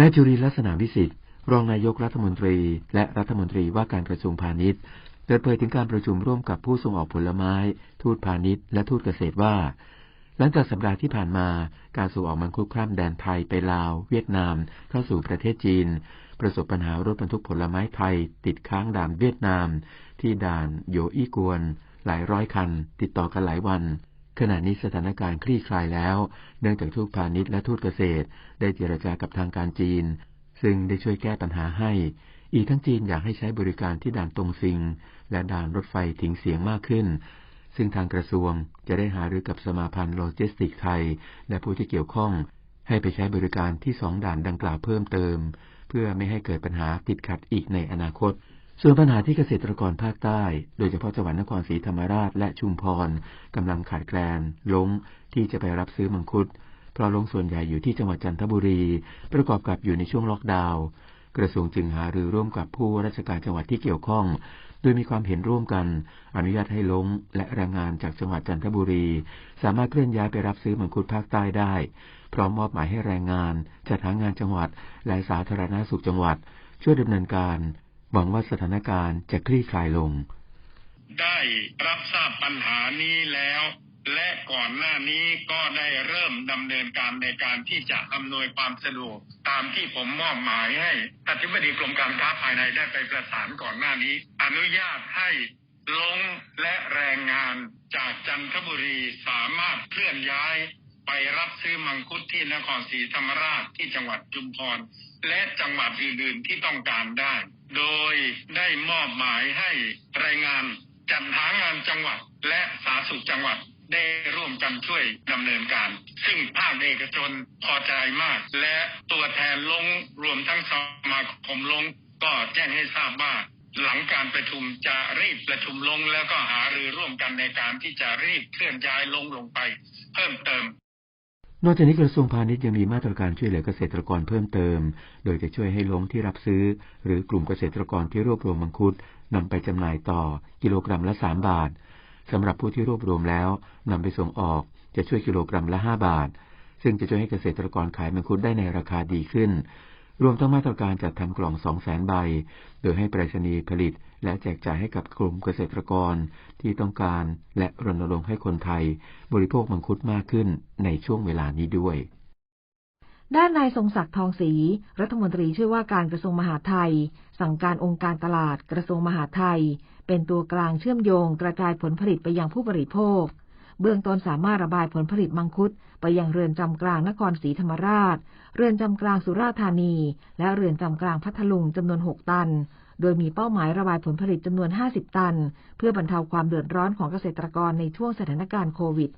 นายจุริลักษณะวิสิทธิ์รองนายกรัฐมนตรี และรัฐมนตรีว่าการกระทรวงพาณิชย์เปิดเผยถึงการประชุมร่วมกับผู้ส่งออกผลไม้ ทูตพาณิชย์ และทูตเกษตรว่า หลังจากสัปดาห์ที่ผ่านมา การส่งออกมังคุดข้ามแดนไทยไปลาว เวียดนาม เข้าสู่ประเทศจีน ประสบปัญหารถบรรทุกผลไม้ไทย ติดค้างด่านเวียดนาม ที่ด่านโยอี้กวน หลายร้อยคัน ติดต่อกันหลายวัน ขณะนี้สถานการณ์คลี่คลายแล้ว เนื่องจากทูตพาณิชย์และทูตเกษตร ได้เจรจากับทางการจีน ซึ่งได้ช่วยแก้ปัญหาให้ อีกทั้งจีนอยากให้ใช้บริการที่ด่านตรงซิง และด่านรถไฟถิงเสียงมากขึ้น ซึ่งทางกระทรวงจะได้หารือกับสมาพันธ์โลจิสติกส์ไทย และผู้ที่เกี่ยวข้อง ให้ไปใช้บริการที่สองด่านดังกล่าวเพิ่มเติม เพื่อไม่ให้เกิดปัญหาติดขัดอีกในอนาคต ส่วนปัญหาที่เกษตรกรภาคใต้ โดยเฉพาะจังหวัดนครศรีธรรมราชและชุมพรกำลังขาดแคลนลงที่จะไปรับซื้อมังคุด เพราะลงส่วนใหญ่อยู่ที่จังหวัดจันทบุรี ประกอบกับอยู่ในช่วงล็อกดาวน์กระทรวงจึงหารือร่วมกับผู้ราชการจังหวัดที่เกี่ยวข้อง โดยมีความเห็นร่วมกัน อนุญาตให้ลงและแรงงานจากจังหวัดจันทบุรี สามารถเคลื่อนย้ายไปรับซื้อมังคุดภาคใต้ได้ พร้อมมอบหมายให้แรงงานจัดหางานจังหวัดและสาธารณสุขจังหวัด ช่วยดำเนินการ หวังว่าสถานการณ์จะคลี่คลายลง ได้รับทราบปัญหานี้แล้ว และก่อนหน้านี้ก็ได้เริ่มดำเนินการในการที่จะอำนวยความสะดวกตามที่ผมมอบหมายให้อธิบดีกรมการค้าภายในได้ไปประสานก่อนหน้านี้ อนุญาตให้ลงและแรงงานจากจันทบุรีสามารถเคลื่อนย้าย ไปรับซื้อมังคุดที่นครศรีธรรมราชที่จังหวัดจุมพร และจังหวัดอื่นๆที่ต้องการได้ โดยได้มอบหมายให้แรงงานจัดหางานจังหวัดและสาธารณสุขจังหวัดได้ร่วมกันช่วยดำเนินการ ซึ่งภาคเอกชนพอใจมาก และตัวแทนลงรวมทั้งสมาคมลง ก็แจ้งให้ทราบว่า หลังการประชุมจะรีบประชุมลงแล้วก็หารือร่วมกันในการที่จะรีบเคลื่อนย้ายลงลงไป เพิ่มเติม นอกจากนี้กระทรวงพาณิชย์ยังมีมาตรการช่วยเหลือเกษตรกรเพิ่มเติม โดยจะช่วยให้ล้งที่รับซื้อ หรือกลุ่มเกษตรกรที่รวบรวมมังคุดนำไปจำหน่ายต่อ กิโลกรัมละ 3 บาทสำหรับผู้ที่รวบรวมแล้วนำไปส่งออกจะช่วยกิโลกรัมละ 5 บาท ซึ่งจะช่วยให้เกษตรกรขายมังคุดได้ในราคาดีขึ้น รวมทั้งมาตรการจัดทำกล่อง 2 0 0 0 0 0 ใบ โดยให้ไปรษณีย์ผลิต และแจกจ่ายให้กับกลุ่มเกษตรกรที่ต้องการและรณรงค์ให้คนไทย บริโภคมังคุดมากขึ้นในช่วงเวลานี้ด้วย ด้านนายทรงศักดิ์ทองศรีรัฐมนตรีช่วยว่าการกระทรวงมหาดไทย สั่งการองค์การตลาดกระทรวงมหาดไทย เป็นตัวกลางเชื่อมโยงกระจายผลผลิตไปยังผู้บริโภค เบื้องต้นสามารถระบายผลผลิตมังคุดไปยังเรือนจำกลางนครศรีธรรมราช เรือนจำกลางสุราษฎร์ธานี และเรือนจำกลางพัทลุงจำนวน 6 ตัน โดยมีเป้าหมายระบายผลผลิตจำนวน 50 ตัน เพื่อบรรเทาความเดือดร้อนของเกษตรกรในช่วงสถานการณ์โควิด